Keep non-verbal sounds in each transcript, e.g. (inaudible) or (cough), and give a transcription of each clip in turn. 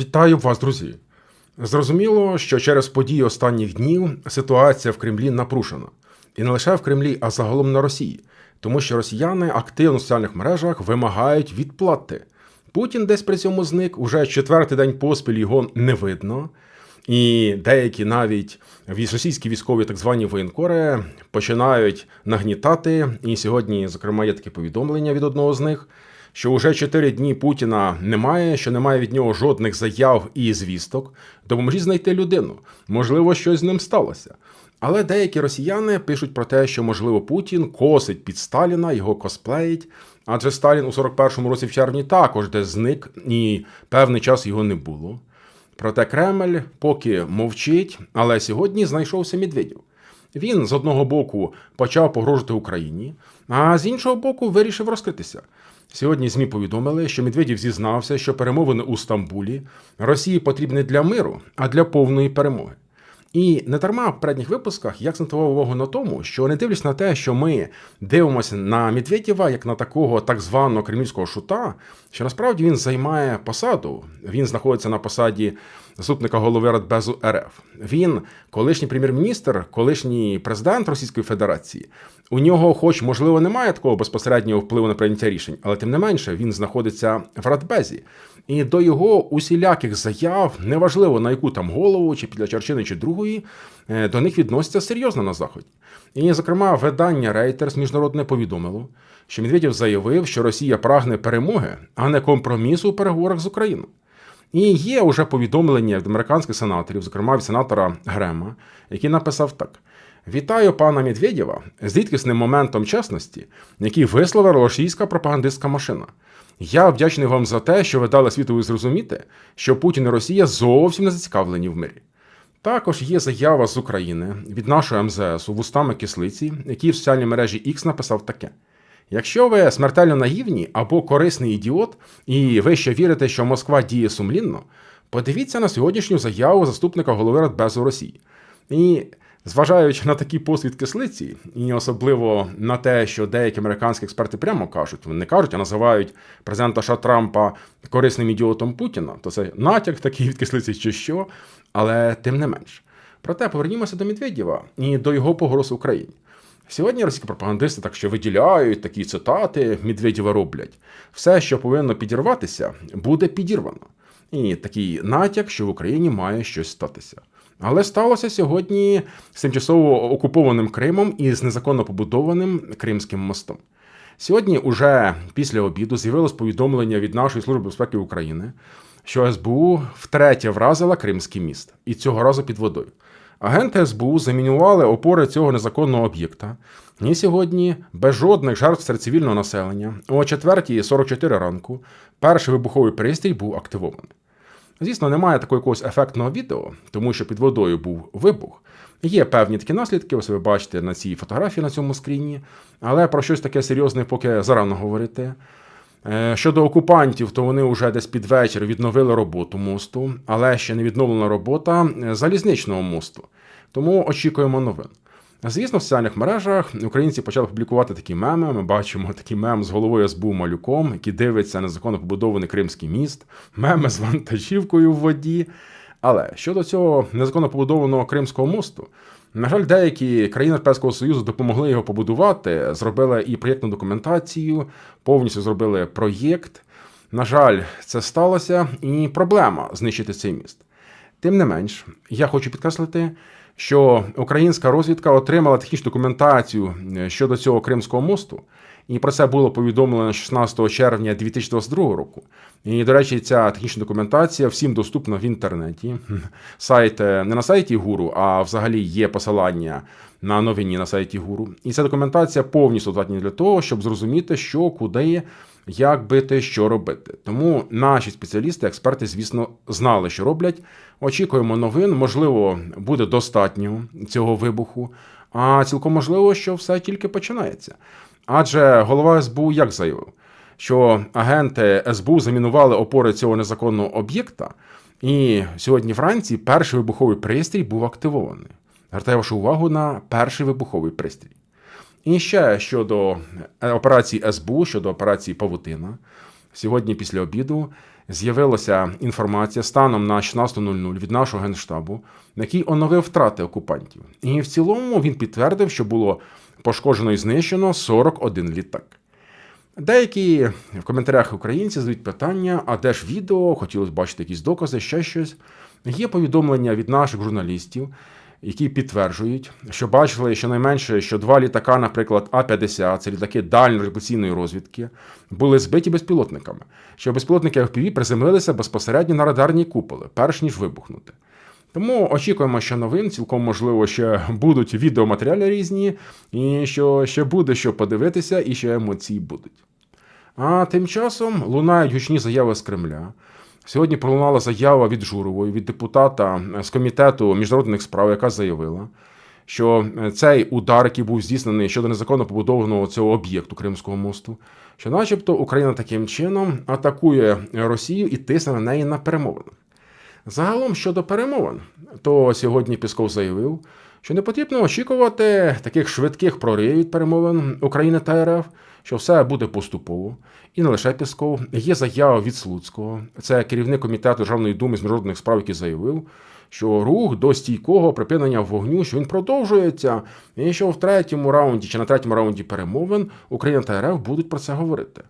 Вітаю вас, друзі! Зрозуміло, що через події останніх днів ситуація в Кремлі напрушена. І не лише в Кремлі, а загалом на Росії, тому що росіяни активно в соціальних мережах вимагають відплати. Путін десь при цьому зник, уже четвертий день поспіль його не видно. І деякі навіть російські військові так звані воєнкори починають нагнітати. І сьогодні, зокрема, є таке повідомлення від одного з них, що вже 4 дні Путіна немає, що немає від нього жодних заяв і звісток. Допоможіть знайти людину. Можливо, щось з ним сталося. Але деякі росіяни пишуть про те, що можливо Путін косить під Сталіна, його косплеїть. Адже Сталін у 41-му році в червні також десь зник, і певний час його не було. Проте Кремль поки мовчить, але сьогодні знайшовся Медведєв. Він з одного боку почав погрожувати Україні, а з іншого боку вирішив розкритися. Сьогодні ЗМІ повідомили, що Медведєв зізнався, що перемовини у Стамбулі Росії потрібні для миру, а для повної перемоги. І не дарма в передніх випусках я акцентував увагу на тому, що не дивлячись на те, що ми дивимося на Медведєва як на такого так званого кремлівського шута, що насправді він займає посаду. Він знаходиться на посаді заступника голови Радбезу РФ. Він колишній прем'єр-міністр, колишній президент Російської Федерації. У нього, хоч можливо, немає такого безпосереднього впливу на прийняття рішень, але тим не менше він знаходиться в Радбезі. І до його усіляких заяв, неважливо на яку там голову, чи після Черчини, чи другої, е, до них відносяться серйозно на заході. І, зокрема, видання Reuters міжнародне повідомило, що Медведєв заявив, що Росія прагне перемоги, а не компромісу у переговорах з Україною. І є уже повідомлення від американських сенаторів, зокрема від сенатора Грема, який написав так: Вітаю пана Медведєва з рідкісним моментом чесності, який висловила російська пропагандистська машина. Я вдячний вам за те, що ви дали світові зрозуміти, що Путін і Росія зовсім не зацікавлені в мирі. Також є заява з України від нашої МЗС у вустами кислиці, який в соціальній мережі X написав таке: Якщо ви смертельно наївні або корисний ідіот, і ви ще вірите, що Москва діє сумлінно, подивіться на сьогоднішню заяву заступника голови Радбезу Росії. І зважаючи на такі посвід кислиці, і особливо на те, що деякі американські експерти прямо кажуть, вони не кажуть, а називають президента США Трампа корисним ідіотом Путіна, то це натяк такий від кислиці чи що, але тим не менш. Проте повернімося до Медведєва і до його погроз Україні. Сьогодні російські пропагандисти так що виділяють такі цитати Медведєва роблять. Все, що повинно підірватися, буде підірвано. І такий натяк, що в Україні має щось статися. Але сталося сьогодні з тимчасово окупованим Кримом і з незаконно побудованим Кримським мостом. Сьогодні, уже після обіду, з'явилось повідомлення від нашої служби безпеки України, що СБУ втретє вразила Кримський міст, і цього разу під водою. Агенти СБУ замінували опори цього незаконного об'єкта. І сьогодні без жодних жертв серед цивільного населення о 4.44 ранку перший вибуховий пристрій був активований. Звісно, немає такого якогось ефектного відео, тому що під водою був вибух. Є певні такі наслідки, ось ви бачите на цій фотографії на цьому скріні, але про щось таке серйозне поки зарано говорити. Е, Щодо окупантів, то вони вже десь під вечір відновили роботу мосту, але ще не відновлена робота е, залізничного мосту. Тому очікуємо новин. Звісно, в соціальних мережах українці почали публікувати такі меми. Ми бачимо такий мем з головою СБУ малюком, який дивиться незаконно побудований Кримський міст, меми з вантажівкою в воді. Але щодо цього незаконно побудованого Кримського мосту, на жаль, деякі країни Європейського Союзу допомогли його побудувати, зробили і проєктну документацію, повністю зробили проєкт. На жаль, це сталося, і проблема знищити цей міст. Тим не менш, я хочу підкреслити, що українська розвідка отримала технічну документацію е, щодо цього Кримського мосту, і про це було повідомлено 16 червня 2022 року. І, до речі, ця технічна документація всім доступна в інтернеті. (laughs) Сайт не на сайті Гуру, а взагалі є посилання на новині на сайті Гуру. І ця документація повністю достатня для того, щоб зрозуміти, що, куди, як бити, що робити. Тому наші спеціалісти, експерти, звісно, знали, що роблять. Очікуємо новин. Можливо, буде достатньо цього вибуху, а цілком можливо, що все тільки починається. Адже голова СБУ як заявив, що агенти СБУ замінували опори цього незаконного об'єкта, і сьогодні вранці перший вибуховий пристрій був активований. Звертаю вашу увагу на перший вибуховий пристрій. І ще щодо е, операції СБУ, щодо операції Павутина. Сьогодні після обіду з'явилася інформація станом на 16.00 від нашого генштабу, який оновив втрати окупантів. І в цілому він підтвердив, що було пошкоджено і знищено 41 літак. Деякі в коментарях українці задають питання: а де ж відео, хотілося бачити якісь докази, ще щось. Є повідомлення від наших журналістів, які підтверджують, що бачили щонайменше, що два літака, наприклад, А-50, це літаки дальньорепутаційної розвідки, були збиті безпілотниками, що безпілотники FPV приземлилися безпосередньо на радарні куполи, перш ніж вибухнути. Тому очікуємо, що новин цілком можливо ще будуть відеоматеріали різні, і що ще буде що подивитися, і ще емоції будуть. А тим часом лунають гучні заяви з Кремля. Сьогодні пролунала заява від Журової, від депутата з комітету міжнародних справ, яка заявила, що цей удар, який був здійснений щодо незаконно побудованого цього об'єкту Кримського мосту, що, начебто, Україна таким чином атакує Росію і тисне на неї на перемовинах. Загалом щодо перемовин, то сьогодні Пісков заявив, що не потрібно очікувати таких швидких проривів від перемовин України та РФ, що все буде поступово. І не лише Пісков. Є заява від Слуцького, це керівник комітету Державної думи з міжнародних справ, який заявив, що рух до стійкого припинення вогню, що він продовжується, і що в третьому раунді чи на третьому раунді перемовин Україна та РФ будуть про це говорити.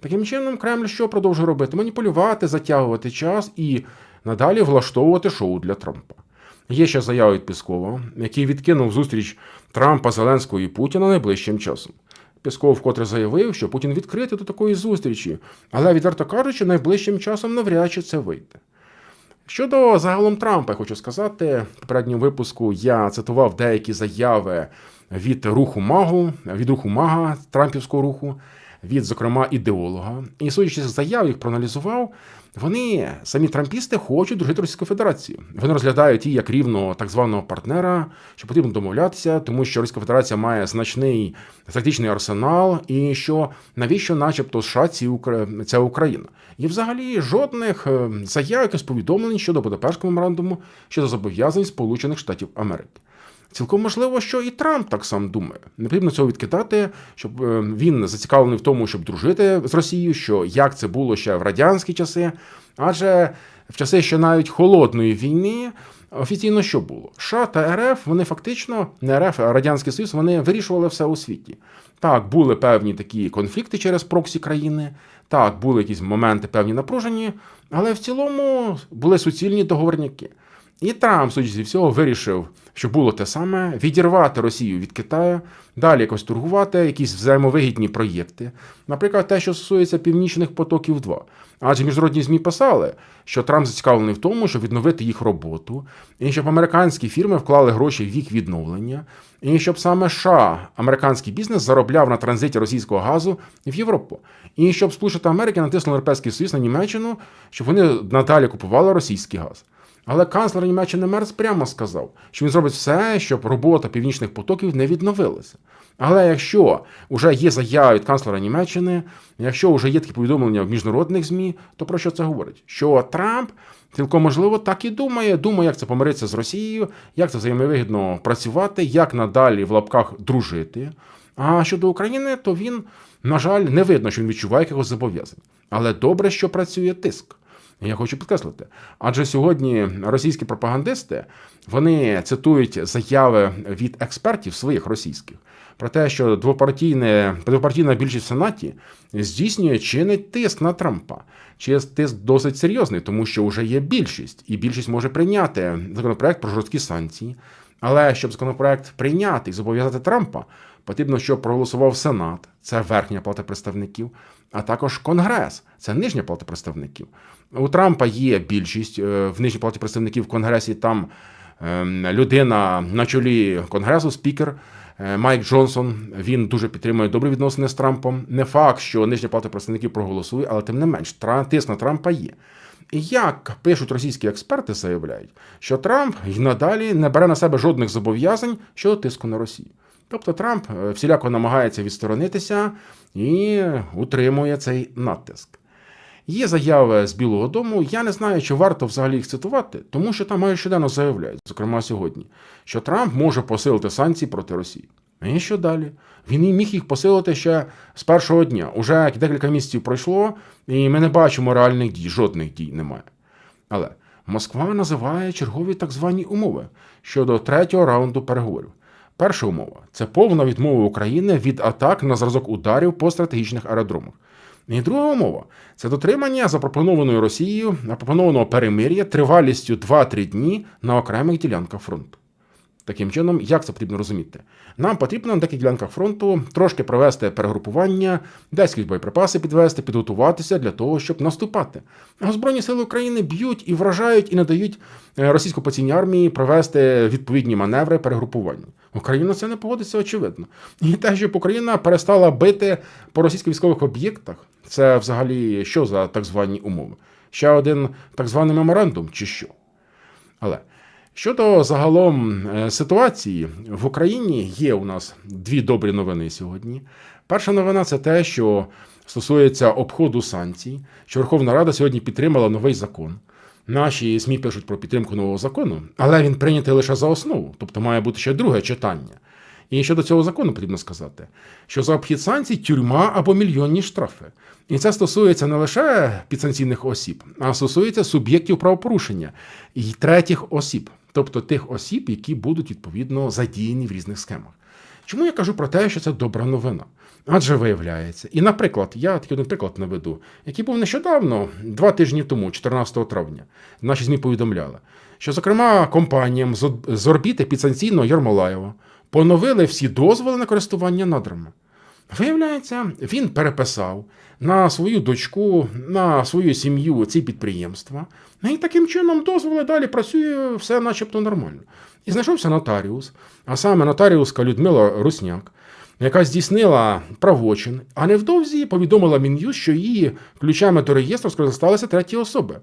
Таким чином, Кремль що продовжує робити? Маніпулювати, затягувати час і надалі влаштовувати шоу для Трампа. Є ще заява від Піскова, який відкинув зустріч Трампа, Зеленського і Путіна найближчим часом. Пісков вкотре заявив, що Путін відкритий до такої зустрічі, але, відверто кажучи, найближчим часом навряд чи це вийде. Щодо загалом Трампа, я хочу сказати, в попередньому випуску я цитував деякі заяви від руху Магу, від руху Мага, Трампівського руху, від, зокрема, ідеолога. І судячи з заяв, їх проаналізував, вони самі трампісти хочуть дружити Російською Федерацією. Вони розглядають її як рівного так званого партнера, що потрібно домовлятися, тому що Російська Федерація має значний стратегічний арсенал, і що навіщо, начебто, США ці ця Україна. І взагалі жодних е, заяв, якихось повідомлень щодо Будапештського меморандуму, щодо зобов'язань Сполучених Штатів Америки. Цілком можливо, що і Трамп так сам думає. Не потрібно цього відкидати, щоб е, він зацікавлений в тому, щоб дружити з Росією, що як це було ще в радянські часи, адже в часи ще навіть холодної війни. Офіційно що було? США та РФ, вони фактично, не РФ, а Радянський Союз, вони вирішували все у світі. Так, були певні такі конфлікти через проксі країни, так, були якісь моменти певні напружені, але в цілому були суцільні договорняки. І Трамп, судячи зі всього, вирішив, що було те саме: відірвати Росію від Китаю, далі якось торгувати, якісь взаємовигідні проєкти. Наприклад, те, що стосується північних потоків 2 Адже міжнародні ЗМІ писали, що Трамп зацікавлений в тому, щоб відновити їх роботу, і щоб американські фірми вклали гроші в їх відновлення, і щоб саме США, американський бізнес, заробляв на транзиті російського газу в Європу, і щоб Сполучені Америки натиснули Європейський Союз на Німеччину, щоб вони надалі купували російський газ. Але канцлер Німеччини Мерц прямо сказав, що він зробить все, щоб робота північних потоків не відновилася. Але якщо вже є заява від канцлера Німеччини, якщо вже є такі повідомлення в міжнародних ЗМІ, то про що це говорить? Що Трамп цілком можливо так і думає, думає, як це помиритися з Росією, як це взаємовигідно працювати, як надалі в лапках дружити. А щодо України, то він, на жаль, не видно, що він відчуває якихось зобов'язань. Але добре, що працює тиск. Я хочу підкреслити, адже сьогодні російські пропагандисти вони цитують заяви від експертів своїх російських про те, що двопартійне двопартійна більшість в сенаті здійснює чинить тиск на Трампа. Чи тиск досить серйозний, тому що вже є більшість, і більшість може прийняти законопроект про жорсткі санкції. Але щоб законопроект прийняти і зобов'язати Трампа, потрібно, щоб проголосував Сенат, це верхня палата представників, а також Конгрес, це нижня палата представників. У Трампа є більшість е, в нижній палаті представників в Конгресі. Там ем, людина на чолі Конгресу, спікер е, Майк Джонсон. Він дуже підтримує добрі відносини з Трампом. Не факт, що нижня палата представників проголосує, але тим не менш, тиск на Трампа є. І як пишуть російські експерти, заявляють, що Трамп й надалі не бере на себе жодних зобов'язань щодо тиску на Росію. Тобто Трамп е, всіляко намагається відсторонитися і утримує цей натиск. Є заяви з Білого Дому. Я не знаю, чи варто взагалі їх цитувати, тому що там майже щоденно заявляють, зокрема сьогодні, що Трамп може посилити санкції проти Росії. І що далі? Він і міг їх посилити ще з першого дня. Уже декілька місяців пройшло, і ми не бачимо реальних дій, жодних дій немає. Але Москва називає чергові так звані умови щодо третього раунду переговорів. Перша умова це повна відмова України від атак на зразок ударів по стратегічних аеродромах. І друга умова це дотримання запропонованою Росією запропонованого перемир'я тривалістю 2-3 дні на окремих ділянках фронту. Таким чином, як це потрібно розуміти? Нам потрібно на деяких ділянках фронту трошки провести перегрупування, десь боєприпаси підвести, підготуватися для того, щоб наступати. А Збройні сили України б'ють і вражають, і не дають е, російсько-поційній армії провести відповідні маневри перегрупування. Україна це не погодиться, очевидно. І те, щоб Україна перестала бити по російських військових об'єктах, це взагалі що за так звані умови? Ще один так званий меморандум, чи що? Але щодо загалом е, ситуації в Україні є у нас дві добрі новини сьогодні. Перша новина це те, що стосується обходу санкцій, що Верховна Рада сьогодні підтримала новий закон. Наші ЗМІ пишуть про підтримку нового закону, але він прийнятий лише за основу, тобто має бути ще друге читання. І щодо цього закону потрібно сказати, що за обхід санкцій тюрма або мільйонні штрафи. І це стосується не лише підсанкційних осіб, а стосується суб'єктів правопорушення і третіх осіб, тобто тих осіб, які будуть відповідно задіяні в різних схемах. Чому я кажу про те, що це добра новина? Адже виявляється, і, наприклад, я такий один приклад наведу, який був нещодавно, два тижні тому, 14 травня, наші ЗМІ повідомляли, що, зокрема, компаніям з орбіти підсанкційного Ярмолаєва поновили всі дозволи на користування надрами. Виявляється, він переписав на свою дочку, на свою сім'ю ці підприємства, і таким чином дозволи далі працює все начебто нормально. І знайшовся нотаріус, а саме нотаріуска Людмила Русняк, яка здійснила правочин, а невдовзі повідомила Мін'юз, що її ключами до реєстру скористалися треті особи.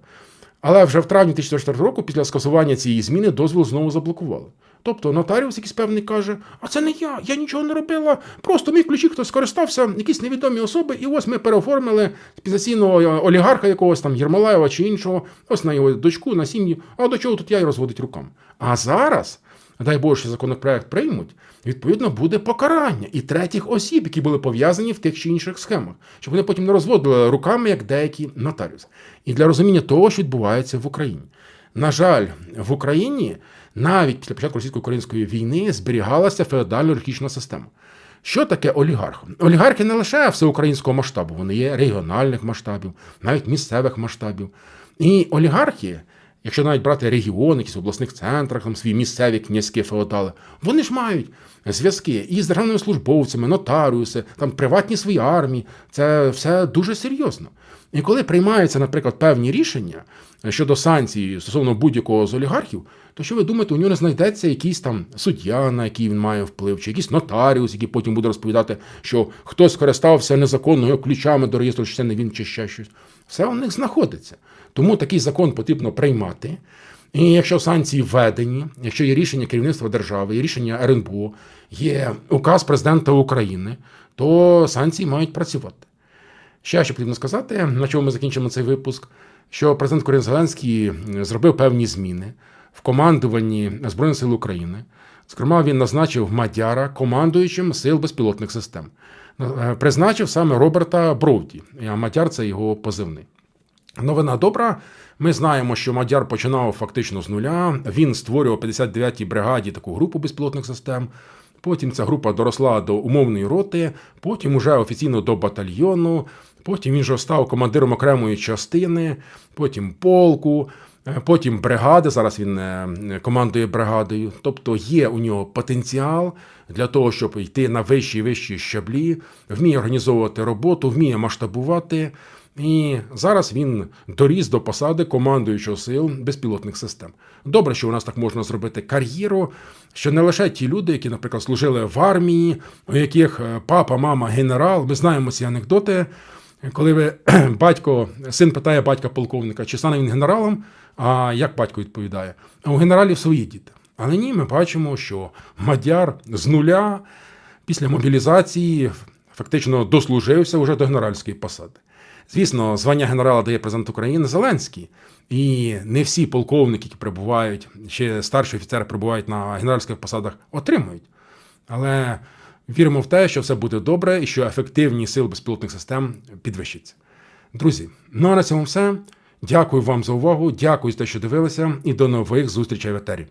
Але вже в травні 2004 року, після скасування цієї зміни, дозвіл знову заблокували. Тобто нотаріус якийсь певний каже: а це не я, я нічого не робила, просто мій ключі хтось скористався, якісь невідомі особи, і ось ми переоформили спеціального олігарха якогось там Єрмолаєва чи іншого, ось на його дочку, на сім'ю. А до чого тут я й розводить руками? А зараз, дай Боже, що законопроект приймуть, відповідно буде покарання і третіх осіб, які були пов'язані в тих чи інших схемах, щоб вони потім не розводили руками, як деякі нотаріуси. І для розуміння того, що відбувається в Україні. На жаль, в Україні навіть після початку російсько-української війни зберігалася феодально-олігархічна система. Що таке олігарх? Олігархи не лише всеукраїнського масштабу, вони є регіональних масштабів, навіть місцевих масштабів. І олігархи, якщо навіть брати регіони, якісь в обласних центрах, там свої місцеві князькі феодали, вони ж мають зв'язки і з державними службовцями, нотаріуси, там приватні свої армії. Це все дуже серйозно. І коли приймаються, наприклад, певні рішення щодо санкцій стосовно будь-якого з олігархів, то що ви думаєте, у нього не знайдеться якийсь там суддя, на який він має вплив, чи якийсь нотаріус, який потім буде розповідати, що хтось скористався незаконно його ключами до реєстру, чи це не він, чи ще щось. Все у них знаходиться. Тому такий закон потрібно приймати. І якщо санкції введені, якщо є рішення керівництва держави, є рішення РНБО, є указ президента України, то санкції мають працювати. Ще що потрібно сказати, на чому ми закінчимо цей випуск, що президент Корін Зеленський зробив певні зміни в командуванні Збройних сил України. Зокрема, він назначив Мадяра командуючим сил безпілотних систем. Е, Призначив саме Роберта Бровді, а Мадяр це його позивний. Новина добра. Ми знаємо, що Мадяр починав фактично з нуля. Він створював 59-й бригаді таку групу безпілотних систем. Потім ця група доросла до умовної роти, потім уже офіційно до батальйону. Потім він вже став командиром окремої частини, потім полку, потім бригади. Зараз він е, командує бригадою. Тобто є у нього потенціал для того, щоб йти на вищі і вищі щаблі, вміє організовувати роботу, вміє масштабувати. І зараз він доріс до посади командуючого сил безпілотних систем. Добре, що у нас так можна зробити кар'єру, що не лише ті люди, які, наприклад, служили в армії, у яких е, папа, мама, генерал. Ми знаємо ці анекдоти. Коли ви батько, син питає батька полковника, чи стане він генералом, а як батько відповідає? У генералів свої діти. Але ні, ми бачимо, що Мадяр з нуля після мобілізації фактично дослужився вже до генеральської посади. Звісно, звання генерала дає президент України Зеленський, і не всі полковники, які перебувають, ще старші офіцери перебувають на генеральських посадах, отримують. Але Віримо в те, що все буде добре і що ефективність сил безпілотних систем підвищиться. Друзі, ну а на цьому все. Дякую вам за увагу, дякую за те, що дивилися, і до нових зустрічей в етері.